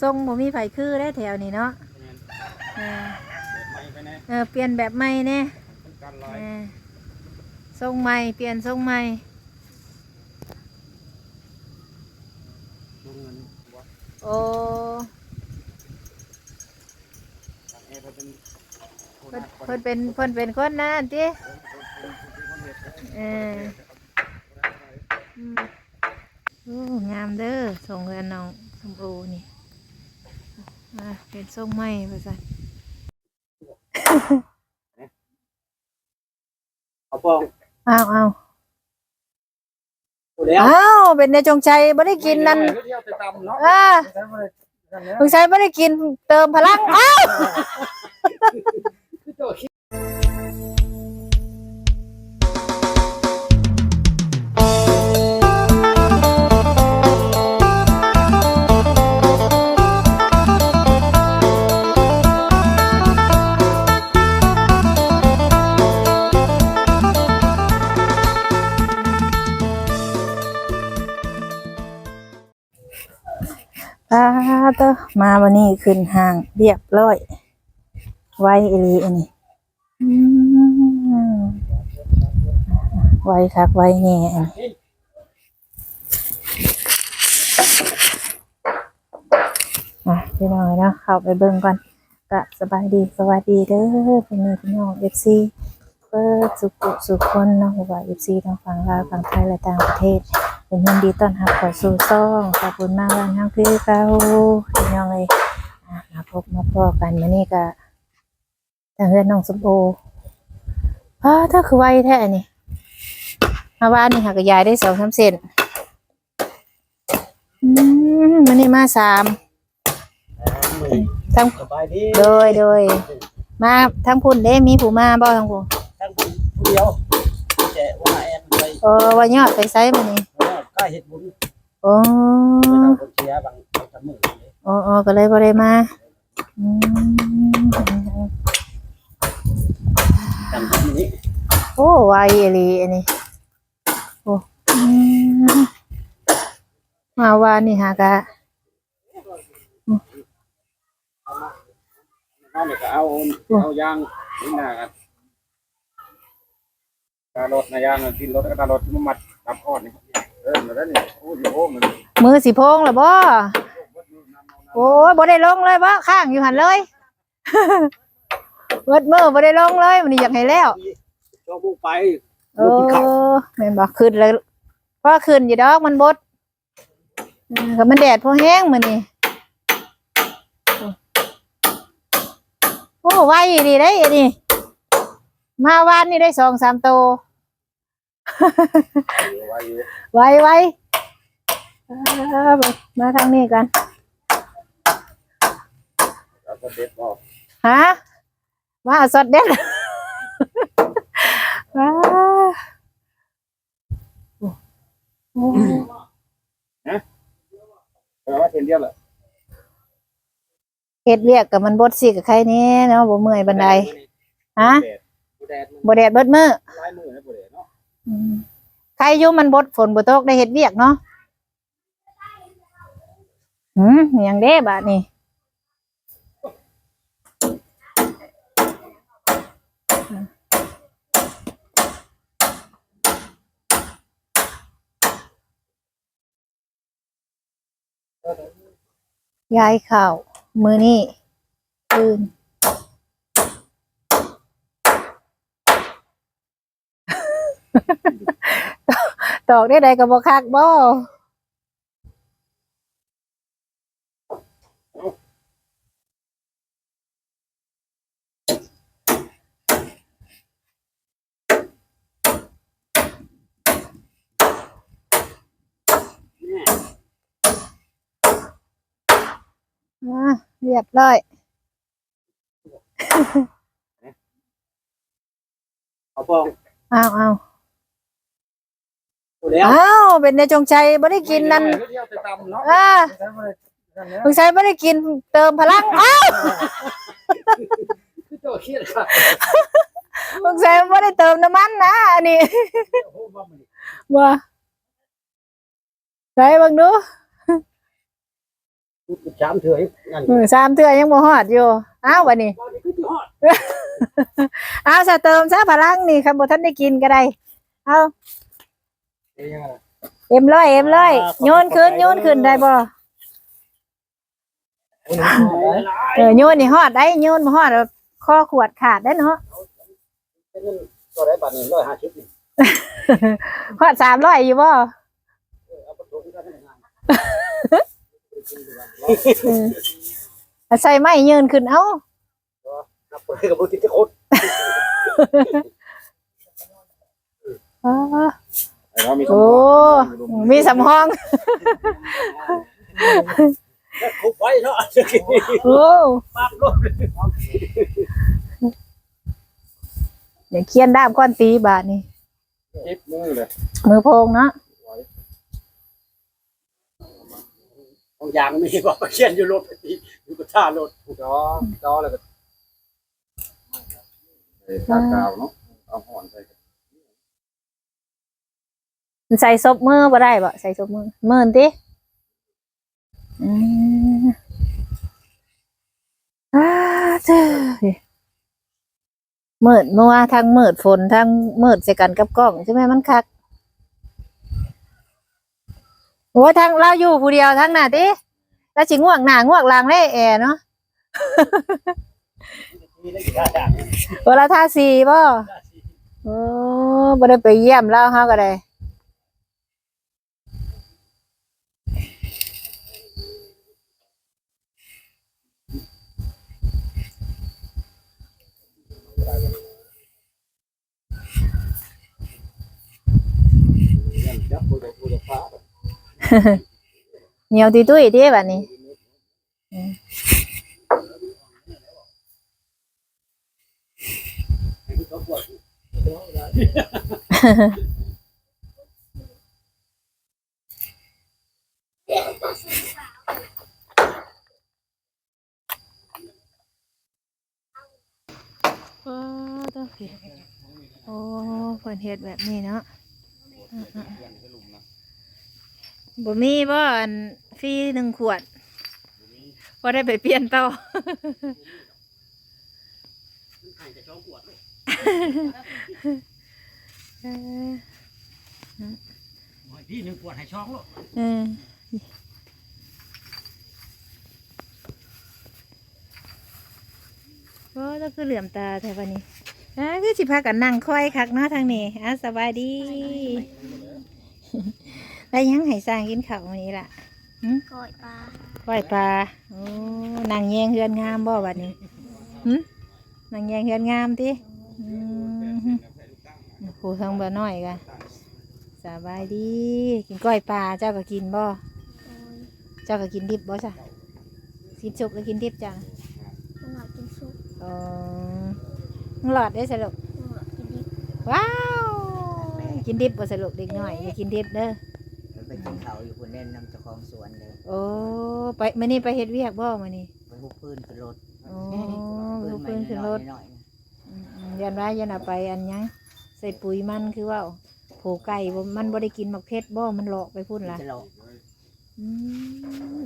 ทรงบ่มีไผคือได้แถวนี้เนาะเออไม่ไปแน่เออเปลี่ยนแบบใหม่แน่เป็นการลอเอยอทรงใหม่เปลี่ยนทรงใหม่ลงเงินบ่โอ้ทางเอเพิ่นเป็นคนเพิ่นหักคนเพิ่นเป็นเพิ่นเป็นคนนั่นติเอออืมโอ้งามเด้อส่งเงินน้องสมโอนี่ มาเป็นทรงใหม่ว่าซั่นเอาปองอ้าวอ้าวตัวแล้วอ้าวเป็นในจงใจบ่ได้กินนั่นเที่ยวไปตำเนาะอ่าสงสัยบ่ได้กินเติมพลังอ้าว คือตัวคิดอ่าเตอมาวันนี้ขึ้นห้างเรียบร้อย ไวอีหลีอันนี้ไวคักไวแน่อันนี้อะพี่น้องเนาะเข้าไปเบิ่งก่อนก็สบายดีสวัสดีเด้อพี่น้องพี่น้องเอฟซี ปิดสุขุสุขคนเนาะบ่ว่าเอฟซีทางฝั่งลาวฝั่งไทยและต่างประเทศ เป็นยินดีต้อนรับเข้าสู่ซ่องขอบคุณมากวันทั้งพี่เก้าพี่น้องเลยอะมาพบมาพอกันมานี่ก็ทางเพื่อนน้องสมโออ้าถ้าคือไวแท้อันนี่มาบ้านนี่หากบยายได้สองสามเซนอืมมันนี่มาสามทั้งสบายดีโดยโดยมาทั้งพุ่นเด้มีผู้มาบ่ทั้งผู้ทั้งผู้ เดียวแต่ว่าแอนไปเออว่ายอดไปไซมานี่กล้าเฮ็ดบุญโอ้เป็นเอาคนเสียบางสมือเลยโอ้โอ้ก็เลยบ่ได้มาอืมจังที่นี้โอ้ไวอีหลีอันนี้โอ้อืมมาวานนี่หากะเอาเนี่ยก็เอาเอายางนี่หน้ากัน การรถนะยางกินรถก็การรถมันมัดกับอ่อนนี่เออแล้วนี่โอ้ยโอ้มันมือสิโพงแล้วบ่โอ้ยบ่ได้ลงเลยบ่ข้างอยู่หันเลย เบิดมือบ่ได้ลงเลยมันนี้อยากให้แล้วชอบบุกไปเออแม่นบ่ขึ้นเลยเพราะขึ้นอยู่ดอกมันบดเออก็มันแดดพอแห้งมื้อนี้โอ้ไวดีได้อันนี้มาวานนี่ได้สองสามโตว ไว้อยู่ไวไวเออมาทางนี้กันแล้วก็เด็ดบอกฮะมาเอาสดเด็ดว้าโอ้เออว่าเห็นเดียวแหละเฮ็ดเวียกกับมันบดสิกับใครนี่เนาะบ่เมื่อยบันไดฮะแดดมันบ่แดดเบิดมือลายมือนะบ่แดดเนาะอืม ใครอยู่มันบดฝนบ่ตกได้เฮ็ดเวียกเนาะหืมยังเด้บาดนี้ย้ายข้าว มือนี่ตื่น ตอกได้ใดก็บ่คักบ่มาเรียบร้อยเอาปองอ้าวอ้าวตัว แล้วอ้าวเป็นในจงใจบ่ได้กินนั่นเที่ยวไปตำเนาะอ่าสงสัยบ่ได้กินเติมพลังอ้าวคือตัวเครียดค่ะสงสัยบ่ได้เติมน้ำมันนะอันนี้โอ้โหว่ามันบ่ใส่เบิ่งดูสามเถื่อยนั่นมือสามเทื่อยังบ่ฮอดอยู่อ้าววันนี้อ้าวสะเติมซะพลังนี่คันบ่ทันได้กินก็ได้เอา เอ็มร้อยเอ็มร้อยโยนขึ้นโยนขึ้นได้บ่เออโยนนี่ฮอดได้โยนบ่ฮอดแล้วคอขวดขาดได้เนาะก็ได้บาทหนึ่งร้อยห้าสิบนี่ฮอด300อยู่บ่เอาไปส่งกันให้งานเออเอาใส่ไม้ยืนขึ้นเอ้านับไปกับบุตรที่โคตร มีสมโอ้ องมีสำห้อง คุบไว้เนาะโอ้ปั๊บลงอย่าเคียนด้ามก้อนตีบาทนี่ เจ็บมือเลยมือโพงเนาะ ของยางมีบอกเขียนอยู่รถอยู่กับท่ารถจอจอแล้วก็เอ้ยตากาวเนาะเอาห่อนใส่กั นใส่ซบมือบ่ได้บ่ใส่ซบมือเมือนติอืมอ่าเจ้อมืดเมื่อวาทั้งมืดฝนทั้งมืดใส่กันกับกล้องใช่ไหมมันคักโอ้ทั้งเราอยู่ผู้เดียวทั้งน่ะติแล้วสิง่วงหน้าง่วงหลังได้แอเนาะเวลาท่าสีบ่โอ้บ่ได้ไปเยี่ยมเราเฮาก็ได้ จับบุตรบุตรฟ้า เหนียวตุ้ยตุ้ยเด้บัดนี้เขาปวดโอ้ต้องสิโอ้เพิ่นเฮ็ดแบบนี้เนาะ บ่มีบ่อันฟรีหนึ่งขวดบ่ได้ไปเปลี่ยนต่อให้จะช่องปวดเลยเออพี่หนึ่งปวดให้ช่องลูกเออโอ้ต้องคือเหลื่อมตาแถวนี้อ่าคือสิพากันนั่งคอยคักเนาะทางนี้อะสบายดี ได้ยังให้สร้างกินข้าวมื้อนี้ล่ะก้อยปลาปล่อยปลาโอ้นางแยงเฮือนงามบ่บัดนี้หึนางแยงเฮือนงามติอืมผู้ทางบ่น้อยกะสบายดี กินก้อยปลาเจ้าก็กินบ่โอ้ยเจ้าก็กินดิบบ่จ้ะกินสุกหรือกินดิบจ้ะมันหน่อยกินซุปอ๋อมึงหลอดได้สรุปมันหน่อยกินดิบว้าว กินดิบบ่สรุปเด็กน้อยอย่ากินดิบเด้อไปกินเขาวอยู่คนเล่นนำเจ้าของสวนเลยโอ้ไปมื้อนี้ไปเฮ็ดเวียกบ่มื้อนี้ไปหุบพื้นขึ้นรถโอ้ลูกปืนขึ้นรถหน่อยอืมอืมยันว่ายันเอาไปอันหยังใส่ปุ๋ยมันคือว่าโผไก่บ่มันบ่ได้กินหมักเพชรบ่มันหลอกไปพุ่นๆล่ะจะหลอกอื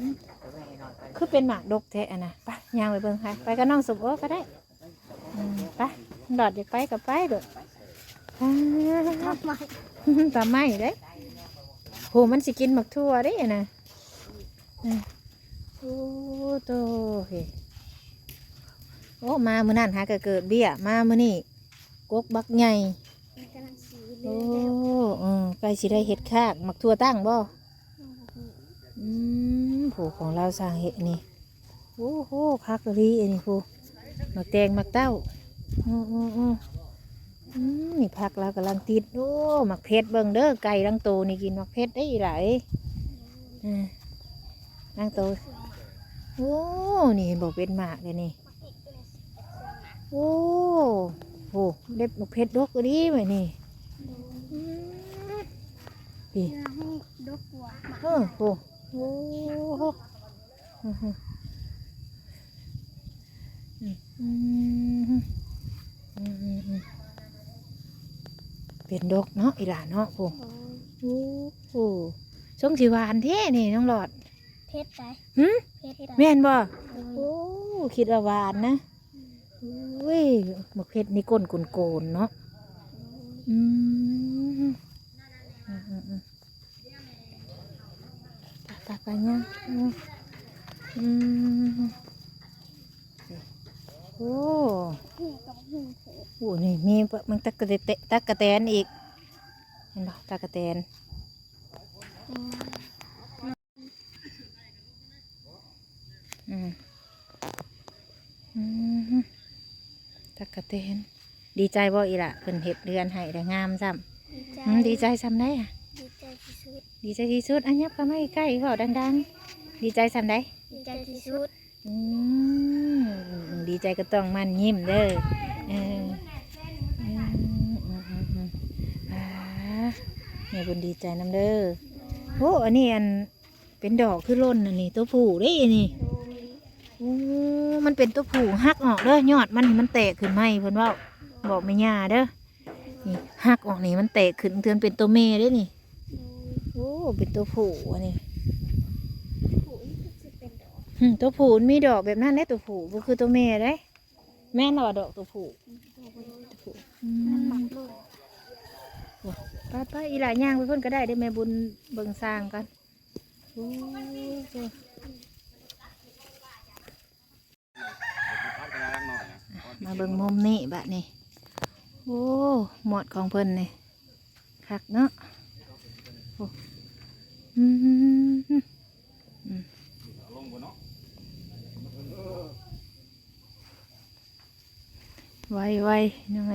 มไปไว้ให้นอนไปคือเป็นหมากดกแท้อะนะไปย่างไปเบิ่งค่ะไปกับน้องสุกโอ้ก็ได้อืมไปดอดอยากไปกับไปเด้ออ่าทำไมตามไม่เด้ โหมันสิกินหมักทั่วเด้นะโอ้โตเฮโอ้มามือนั้นหากเกิดเบี้ย มามือนี้กกบักใหญ่มันกำลังโอ้องแล้วอืมใกล้สิได้เห็ดคากหมักทั่วตั้งบ่อืมผูของเราสร้างเห็ดนี่โอ้โหพักรีอันนี้ผูหมักแตงหมักเต้าอืมอืมอือ นี่พักเรากำลังติดโอ้หมักเพชรเบิ่งเด้อไก่ลังโตนี่กินหมักเพชรได้หลายอ่าลังโตโอ้นี่เห็นบอกเป็นหมากเลยนี่โอ้โหเด็บหมักเพชรดกก็ดีไหมนี่อืมพี่เพื่อให้ดกหัวหมาเออโหโอ้โหอืมอืมอืมอืมอืมอืม เป็นดกเนาะอีหลานเนาะโอ้โอ้ยโหช่วงสีหวานเท่นี่น้องหลอดเพชรใจหึเพชรใจแม่นบ่โดโอ้ยคิดว่าหวานนะอุ้ยหมกเพชรนี่ก้นโกนๆเนาะอืมอืมอืมอืมไปไปไปเนี่ยอืมอืมโอ้ นี่ต้องหึ่งเถอะโหนี่มีมันตักกะเตะตักกะแตนอีก เห็นปะตักกะแตนอืมอืมอืมตักกะแตนดีใจบ่อีละเพิ่นเห็ดเดือนให้ได้งามซ้ำดีใจอืมดีใจซ้ำได้อะดีใจที่สุดดีใจที่สุดอันยับก็ไม่ใกล้เขาดังๆ ดีใจซ้ำได้ดีใจที่สุดอืมดีใจก็ต้องมันยิ้มเด้อเอออืมอืมอืมอืมอ่าแม่บุญดีใจน้ำเด้อโอ้อันนี้อันเป็นดอกคือร่นอันนี้ตัวผู้ได้อันนี่โดยโอ้มันเป็นตัวผู้หักออกเด้อยอดมันนี่มันแตกขึ้นไหมเพิ่นเว่าบอกไม่ย่าเด้อนี่หักออกนี่มันแตกขึ้นเทือนเป็นตัวเมเด้อนี่โดยโอ้เป็นตัวผู้อันนี้ผู้นี่ก็จะเป็นดอกหึตัวผู้มันมีดอกแบบนั้นได้ตัวผู้บ่คือตัวเมได้แม่นว่าดอกตัวผู้โดยตัวผู้ มันหมักเลยไปไปอีหลายย่างไปเพิ่อนก็ได้ได้แม่บุญเบิ่งสร้างกันมาเบิ่งมุมนี้บะนี่โอ้หมดของเพิ่นนี่คักเนาะโอ้อืมลงบนเนาะไวไวยังไง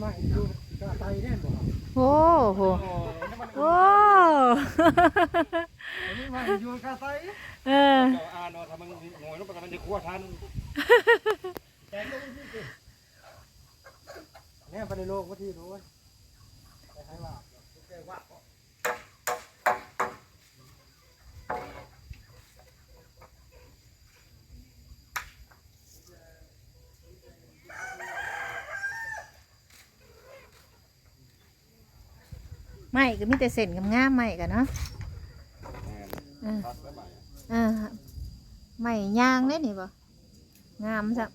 นี่มาดูกระไตแน่นบ่โอ้โหโอ้นี่มาอยู่กระไตเออเจ้าอาเนาะถ้ามันงวยลงไปมันจะคั่วทันแน่ไปในโลกว่าที่รู้ไปใครว่าแกว่า ไม่ก็มีแต่เส้นกับง่ามไม่กันเนาะเออพักแล้วบ่ายเออไม่ย่างเลยนี่บ่งามสัก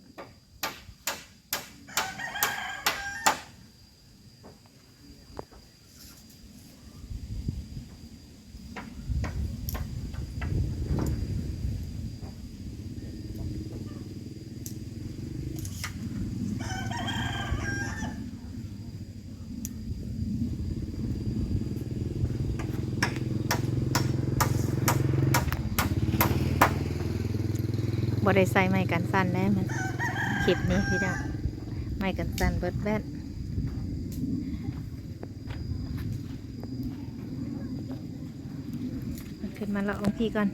บ่ได้ใส่ไม้กันสั้นแน่มันคลิปนี้พี่ดาวไม้กันสั้นเบิดแบดขึ้นมาละองพี่ก่อน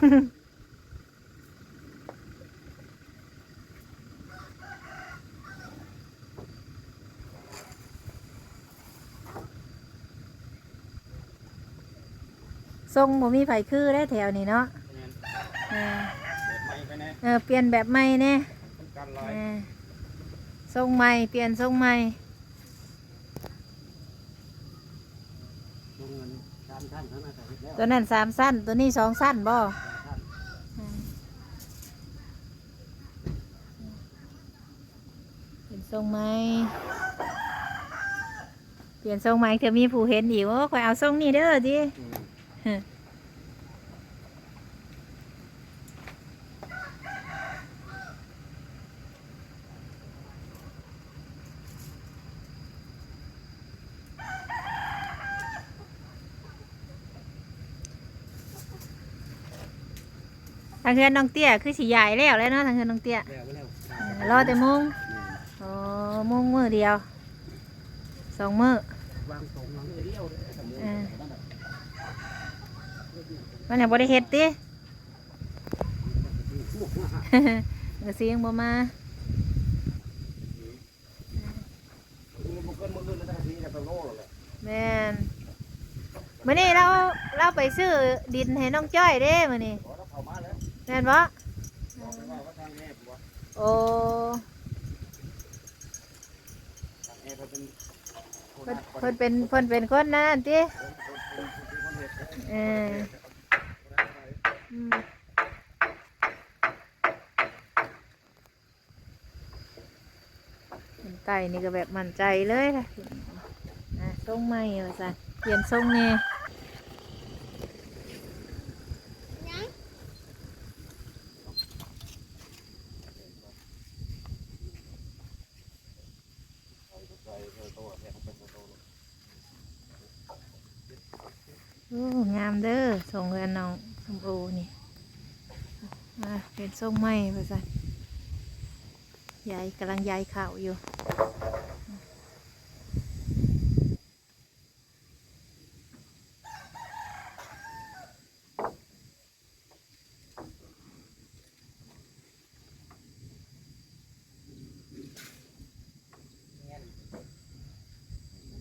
ทรงบ่มีไผคือได้แถวนี้เนาะเออไม่ไปแน่เออเปลี่ยนแบบใหม่แน่เป็นการลอยเออทรงใหม่เปลี่ยนทรงใหม่ลงเงินสามท่านเท่านั้นก็เฮ็ดแล้วตัวนั้นสามสั้นตัวนี้สองสั้นบ่ ทรงไหมเปลี่ยนทรงไหมเธอมีผู้เห็นอีกโอ้คอยเอาทรงนี้เด้อจีทางเฮือนน้องเตี้ยคือสีใหญ่แล้วแล้วเนาะทางเฮือนน้องเตี้ยรอแต่มุง อ้มุงมือเดียวสองมือวางตรงวางเดียวเลยสมมุติเออมันยังบ่ได้เฮ็ดติเงเสียงบ่มามันบ่เกินมื้ออื่นแล้วทั้งทีจะไปโลแล้วแหละแม่นมื้อนี้เราเราไปซื้อดินให้น้องจ้อยเด้มื้อนี้ขอแล้วเข้ามาแล้วแม่นบ่บอกไปว่าว่าทางแม่ผมว่าโอ้ ทางแม่เขาเป็นคน เพิ่นเพิ่นเป็นเพิ่นเป็นคนนั่นติคนเอออืมเป็นไก่นี่ก็แบบมั่นใจเลยนะอะทรงใหม่ว่าซั่นเปลี่ยนทรงแน่ ยัง ใจเธอโตแม่เขาเป็นโต โอ้งามเด้อส่งเงินน้องสมโอนี่ มาเป็นทรงไหม่ว่าซั่นยายกำลังยายข่าวอยู่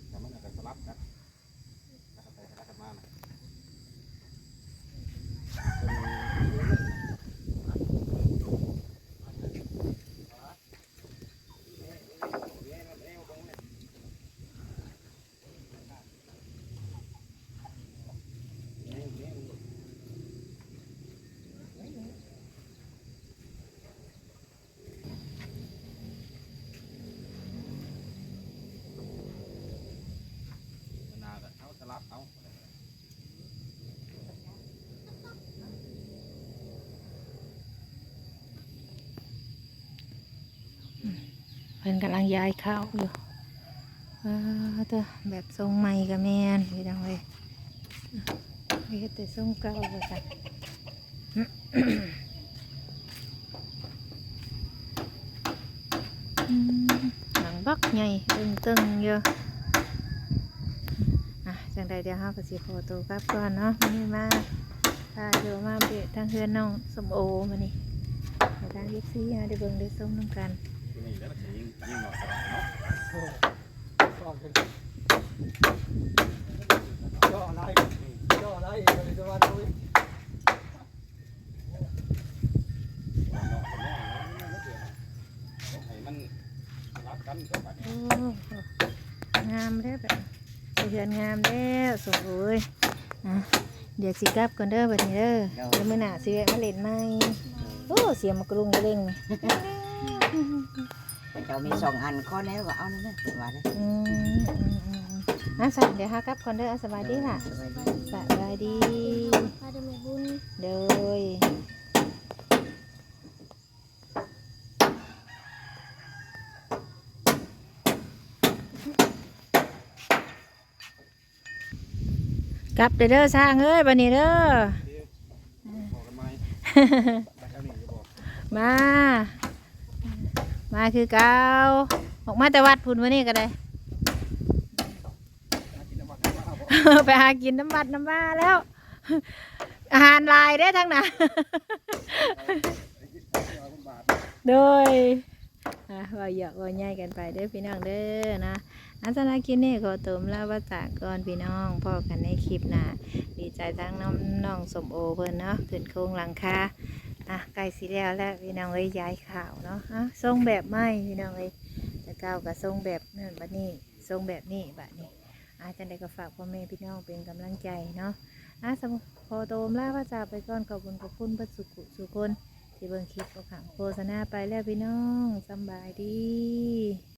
แต่มันก็สลับกันแล้วก็ไปแล้วก็มานะ นาก็เอาสลั บเอาเพิ่นกำลังย้ายข่าวอยู่ว้าตัวแบบทรงใหม่กับแมนพี่น้องเลยเฮ็ดแต่ทรงเก่าว่าซั่นอืมหลังบักใหญ่ตึงๆอยู่อะ ใดเดี๋ยวเฮาก็สิขอตัวกลับก่อนเนาะมื้อนี้มาพาเดียวมาเบะทางเฮือนน้องสมโอมานี่ไปทางเอฟซีได้เบิ่งได้ส้มน้ำกันที่นี่แล้วก็ยิงยิงหน่อยก็ได้เนาะก็เป็นก็อะไรก็อะไรก็เลยจะว่าด้วยว่าเนาะก็น้อยเนาะเดี๋ยวนะต้องให้มันสลับกันก็บัดนี้โอ้งามแล้แบบเฮือนงาม แล้วสมโอ้ยอะเดี๋ยวสิกลับก่อนเด้อบัดนี้เด้อเดี๋ยวมื้อหน้าสิแวะมาเล่นใหม่โอ้เสียงมากรุงกระเล่งนี่แต่เจ้ามีสองอันข้อแน่ก็เอานั่นนะว่าเลยอืมอืมอืมอืมอะสั่นเดี๋ยวเฮากลับก่อนเด้ออะสบายดีค่ะสบายดี สบายดีพาดมบุญเด้ย กลับเด้อเด้อสร้างเอ้ยบัดนี้เด้อบอกกันไหมไปเท่านี้จะบอกมา มาคือเก่าออกมาแต่วัดพุ่นวันนี้ก็ได้กินน้ำมันก็เอาไปหากินน้ำวัดน้ำบ้าแล้ว อาหารหลายได้อทั้งนั้นเอาคนบาทโดยอะว่าหยอกว่าใหญ่กันไปเด้อพี่น้องเด้อนะ อันสนากินนี่ขอตุมลาว่าจากก่อนพี่น้องพ่อกันในคลิปหน้าดีใจทั้งน้องน้องสมโอเพิ่นเนาะขึ้นโครงหลังคาอะใกล้สิแล้วแล้วพี่น้องเอ้ยย้ายข่าวเนาะอะทรงแบบไม่พี่น้องเอ้ยจะก้าวกับทรงแบบนั่นบัดนี้ทรงแบบนี้บัดนี้ อาจจะได้ก็ฝากพ่อแม่พี่น้องเป็นกำลังใจเนาะอะสมพอโตมลาว่าจากไปก่อนขอบคุณขอบคุณพื่อสุขุสุคนที่เบิ่งคลิปเอาขังโฆษณาไปแล้วพี่น้องสบายดี